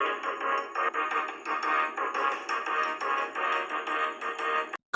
Thank you.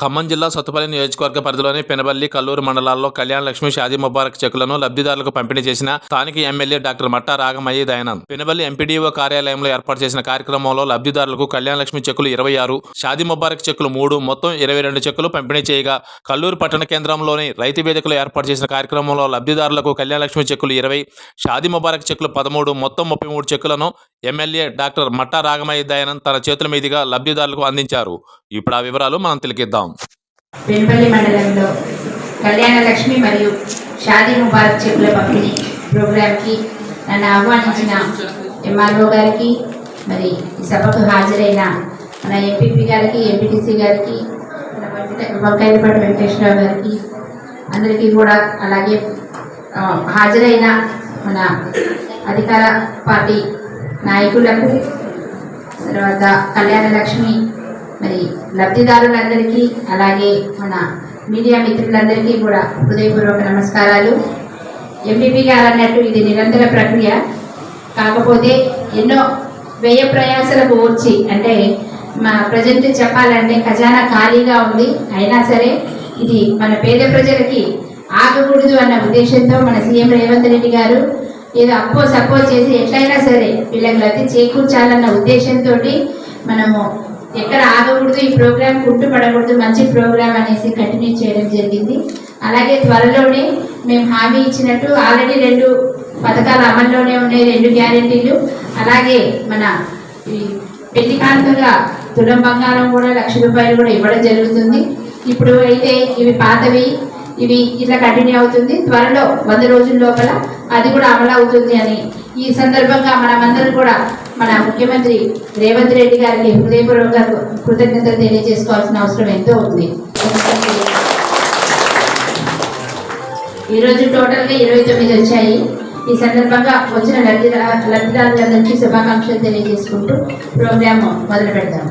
Khammam జిల్లా సత్తుపల్లి నియోజకవర్గ పరిధిలోని పెనబల్లి కల్లూరు మండలాల్లో కళ్యాణ లక్ష్మి షాదీ ముబారక్ చెక్కులను లబ్ధిదారులకు పంపిణీ చేసిన స్థానిక MLA doctor Matta Ragamayya Dayanand Penuballi MPDO కార్యాలయంలో ఏర్పాటు చేసిన కార్యక్రమంలో లబ్ధిదారులకు కళ్యాణ లక్ష్మి చెక్కులు ఇరవై ఆరు షాదీ ముబారక్ చెక్కులు మూడు మొత్తం ఇరవై రెండు చెక్కులు పంపిణీ చేయగా కల్లూరు పట్టణ కేంద్రంలోని రైతు వేదికలో ఏర్పాటు చేసిన కార్యక్రమంలో లబ్ధిదారులకు కళ్యాణ లక్ష్మి చెక్కులు ఇరవై షాదీ ముబారక్ చెక్కులు పదమూడు మొత్తం ముప్పై మూడు చెక్కులను ఎమ్మెల్యే డాక్టర్ మట్టా రాగమయ్య దయానంద్ తన చేతుల మీదుగా లబ్ధిదారులకు అందించారు. ఇప్పుడు ఆ వివరాలు మనం తిలకిద్దాం. పెనుపల్లి మండలంలో కళ్యాణ లక్ష్మి మరియు షాదీ ముబారక్ చెప్పుల పంపిణీ ప్రోగ్రాంకి నన్ను ఆహ్వానించిన ఎంఆర్ఓ గారికి మరి ఈ సభకు హాజరైన మన ఎంపీపీ గారికి ఎంపీటీసీ గారికి వంకాయలపాటి వెంకటేశ్వరరావు గారికి అందరికీ కూడా అలాగే హాజరైన మన అధికార పార్టీ నాయకులకు తర్వాత కళ్యాణ లక్ష్మి మరి లబ్ధిదారులందరికీ అలాగే మన మీడియా మిత్రులందరికీ కూడా హృదయపూర్వక నమస్కారాలు. ఎంపీపీ గారు అన్నట్టు ఇది నిరంతర ప్రక్రియ. కాకపోతే ఎన్నో వ్యయ ప్రయాసలకు ఓర్చి అంటే మా ప్రజెంట్ చెప్పాలంటే ఖజానా ఖాళీగా ఉంది. అయినా సరే ఇది మన పేద ప్రజలకి ఆగకూడదు అన్న ఉద్దేశంతో మన సీఎం రేవంత్ రెడ్డి గారు ఏదో అప్పో సప్పో చేసి ఎట్లయినా సరే వీళ్ళకి లబ్ధి చేకూర్చాలన్న ఉద్దేశంతో మనము ఎక్కడ ఆగకూడదు ఈ ప్రోగ్రామ్ కుంటుపడకూడదు మంచి ప్రోగ్రామ్ అనేసి కంటిన్యూ చేయడం జరిగింది. అలాగే త్వరలోనే మేము హామీ ఇచ్చినట్టు ఆల్రెడీ రెండు పథకాలు అమల్లోనే ఉన్నాయి రెండు గ్యారెంటీలు. అలాగే మన ఈ పెళ్ళి కానుకగా తులం బంగారం కూడా లక్ష రూపాయలు కూడా ఇవ్వడం జరుగుతుంది. ఇప్పుడు అయితే ఇవి పాతవి ఇవి ఇట్లా కంటిన్యూ అవుతుంది. త్వరలో వంద రోజుల లోపల అది కూడా అమలు అవుతుంది అని ఈ సందర్భంగా మనమందరం కూడా మన ముఖ్యమంత్రి రేవంత్ రెడ్డి గారికి హృదయపూర్వక కృతజ్ఞతలు తెలియజేసుకోవాల్సిన అవసరం ఎంతో ఉంది. ఈరోజు టోటల్గా ఇరవై తొమ్మిది వచ్చాయి. ఈ సందర్భంగా వచ్చిన లబ్ధిదా లబ్ధిదారులందరికీ శుభాకాంక్షలు తెలియజేసుకుంటూ ప్రోగ్రాము మొదలు పెడతాము